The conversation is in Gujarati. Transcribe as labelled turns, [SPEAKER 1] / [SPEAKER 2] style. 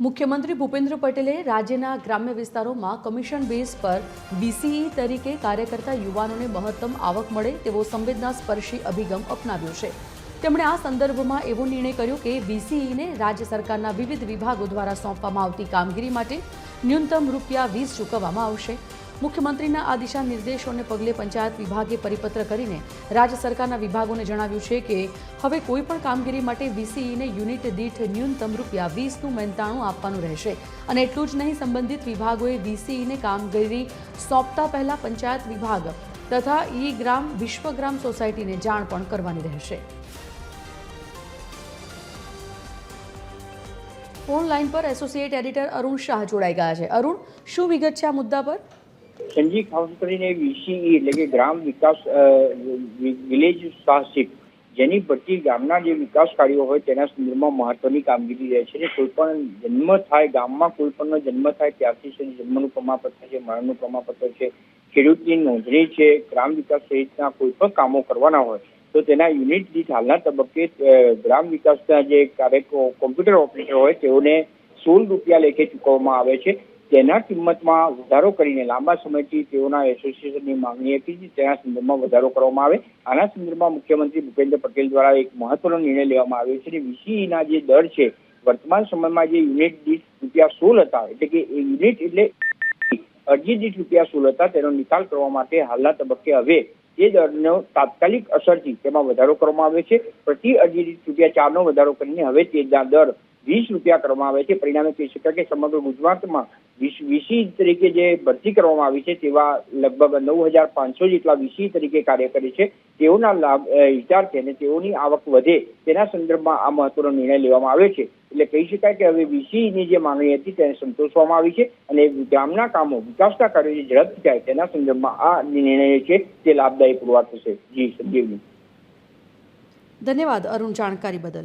[SPEAKER 1] મુખ્યમંત્રી ભૂપેન્દ્ર પટેલે રાજ્યના ગ્રામ્ય વિસ્તારોમાં કમિશન બેઝ પર બીસીઈ તરીકે કાર્ય કરતા યુવાનોને મહત્તમ આવક મળે તેવો સંવેદનાસ્પર્શી અભિગમ અપનાવ્યો છે. તેમણે આ સંદર્ભમાં એવો નિર્ણય કર્યો કે બીસીઈને રાજ્ય સરકારના વિવિધ વિભાગો દ્વારા સોંપવામાં આવતી કામગીરી માટે ન્યૂનતમ રૂપિયા વીસ ચૂકવવામાં આવશે. મુખ્યમંત્રીના આ દિશા નિર્દેશોને પગલે પંચાયત વિભાગે પરિપત્ર કરીને રાજ્ય સરકારના વિભાગોને જણાવ્યું છે કે હવે કોઈપણ કામગીરી માટે વીસીઈને યુનિટ દીઠ ન્યૂનતમ રૂપિયા વીસનું મહેનતાણું આપવાનું રહેશે. અને એટલું જ નહીં, સંબંધિત વિભાગોએ વીસીઈને કામગીરી સોંપતા પહેલા પંચાયત વિભાગ તથા ઈ ગ્રામ વિશ્વગ્રામ સોસાયટીને જાણ પણ કરવાની રહેશે. ફોન લાઈન પર એસોસિએટ એડિટર અરુણ શાહ જોડાઈ ગયા છે. અરુણ, શું વિગત છે આ મુદ્દા પર?
[SPEAKER 2] સંજી ખાસ કરીને વીસીઈ એટલે કે ગ્રામ વિકાસ વિલેજ સાહસિક જેની ભરતી ગામના જે વિકાસ કાર્યો હોય તેના સંદર્ભમાં મહત્વની કામગીરી રહે છે. કોઈ પણ જન્મ થાય, ગામમાં કોઈ પણનો જન્મ થાય ત્યારથી છે જન્મનું પ્રમાણપત્ર છે, મરણનું પ્રમાણપત્ર છે, ખેડૂતની નોંધણી છે, ગ્રામ વિકાસ સહિતના કોઈ પણ કામો કરવાના હોય તો તેના યુનિટ દીઠ હાલના તબક્કે ગ્રામ વિકાસના જે કાર્ય કોમ્પ્યુટર ઓપરેટર હોય તેઓને સોળ રૂપિયા લેખે ચૂકવવામાં આવે છે. તેના કિંમતમાં વધારો કરીને લાંબા સમયથી તેઓના એસોસિએશનની માંગણી હતી કે તેના સંદર્ભમાં વધારો કરવામાં આવે. આના સંદર્ભમાં મુખ્યમંત્રી ભૂપેન્દ્ર પટેલ દ્વારા એક મહત્વનો નિર્ણય લેવામાં આવ્યો છે અને વીસીઈના જે દર છે, વર્તમાન સમયમાં જે યુનિટ દીઠ રૂપિયા સોળ હતા, એટલે કે એ યુનિટ એટલે અરજી દીઠ રૂપિયા સોળ હતા, તેનો નિકાલ કરવા માટે હાલના તબક્કે હવે એ દરનો તાત્કાલિક અસરથી તેમાં વધારો કરવામાં આવે છે. પ્રતિ અરજી દીઠ રૂપિયા ચારનો વધારો કરીને હવે તે દર વીસ રૂપિયા કરવામાં આવે છે. પરિણામે કહી શકાય કે સમગ્ર ગુજરાતમાં વીસ- તરીકે જે ભરતી કરવામાં આવી છે, તેવા લગભગ નવ હજાર પાંચસો જેટલા વીસી તરીકે કાર્ય કરે છે. તેઓના લાભ વિચાર છે અને તેઓની આવક વધે તેના સંદર્ભમાં આ મહત્વનો નિર્ણય લેવામાં આવ્યો છે. એટલે કહી શકાય કે હવે વીસીની જે માંગણી હતી તેને સંતોષવામાં આવી છે અને ગામના કામો, વિકાસના કાર્યો જે ઝડપથી થાય તેના સંદર્ભમાં આ નિર્ણય છે તે લાભદાયી પુરવાર થશે. જી, સંજીવની.
[SPEAKER 1] ધન્યવાદ અરુણ જાણકારી બદલ.